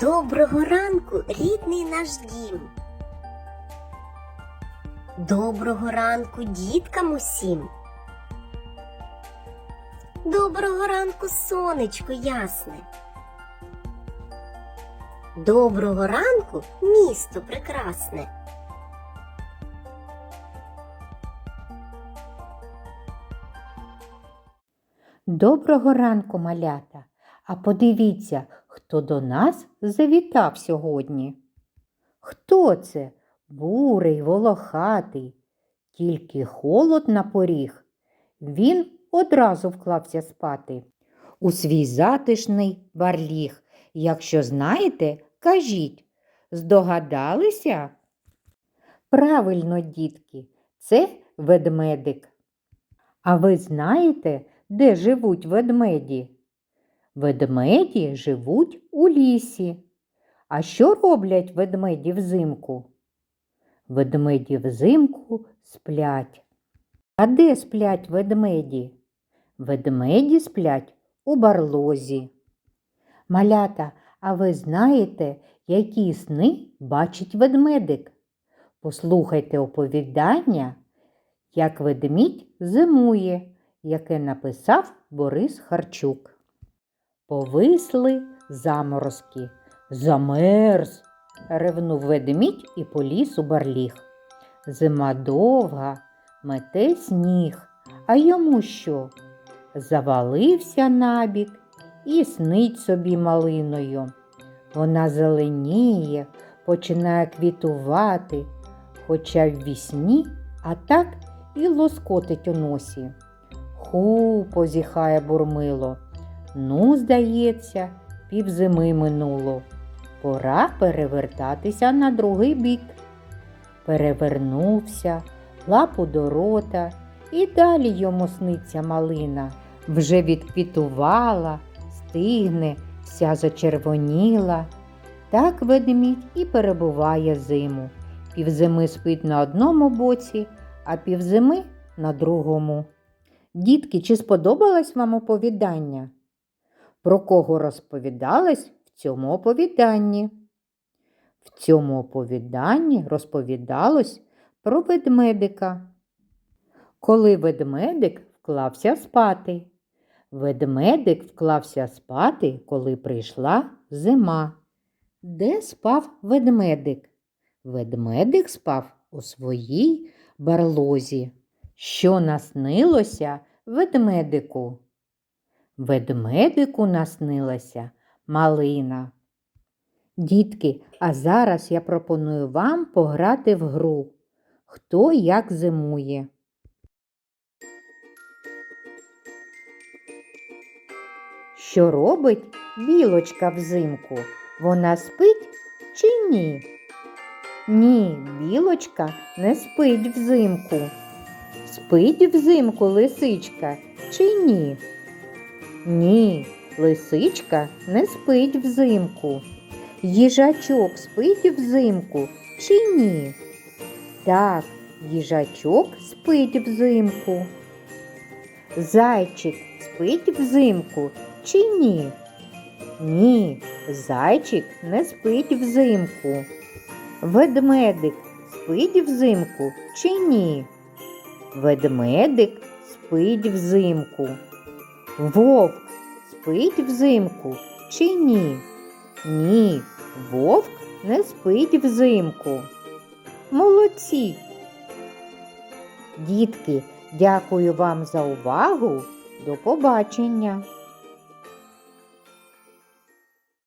Доброго ранку, рідний наш дім. Доброго ранку діткам усім. Доброго ранку, сонечко ясне. Доброго ранку, місто прекрасне. Доброго ранку, малята. А подивіться, хто до нас завітав сьогодні. Хто це? Бурий, волохатий, тільки холод на поріг. Він одразу вклався спати у свій затишний барліг. Якщо знаєте, кажіть. Здогадалися? Правильно, дітки, це ведмедик. А ви знаєте, де живуть ведмеді? Ведмеді живуть у лісі. А що роблять ведмеді взимку? Ведмеді взимку сплять. А де сплять ведмеді? Ведмеді сплять у барлозі. Малята, а ви знаєте, які сни бачить ведмедик? Послухайте оповідання, як ведмідь зимує, яке написав Борис Харчук. Повисли заморозки. Замерз. ревнув ведмідь і поліз у барліг. Зима довга, мете сніг, а йому що? Завалився набік і снить собі малиною. Вона зеленіє, починає квітувати, хоча в вісні, а так і лоскотить у носі. Ху, позіхає бурмило. Ну, здається, півзими минуло. Пора перевертатися на другий бік. Перевернувся, лапу до рота, і далі йому сниться малина. Вже відквітувала, стигне, вся зачервоніла. Так ведмідь і перебуває зиму. Півзими спить на одному боці, а півзими на другому. Дітки, чи сподобалось вам оповідання? Про кого розповідалось в цьому оповіданні? В цьому оповіданні розповідалось про ведмедика. Коли ведмедик вклався спати. Ведмедик вклався спати, коли прийшла зима. Де спав ведмедик? Ведмедик спав у своїй барлозі. Що наснилося ведмедику? Ведмедику наснилася малина. Дітки, а зараз я пропоную вам пограти в гру. Хто як зимує. Що робить білочка взимку? Вона спить чи ні? Ні, білочка не спить взимку. Спить взимку лисичка чи ні? Ні, лисичка не спить взимку. Їжачок спить взимку чи ні? Так, їжачок спить взимку. Зайчик спить взимку чи ні? Ні, зайчик не спить взимку. Ведмедик спить взимку чи ні? Ведмедик спить взимку. Вовк спить взимку чи ні? Ні, вовк не спить взимку. Молодці. Дітки, дякую вам за увагу. До побачення!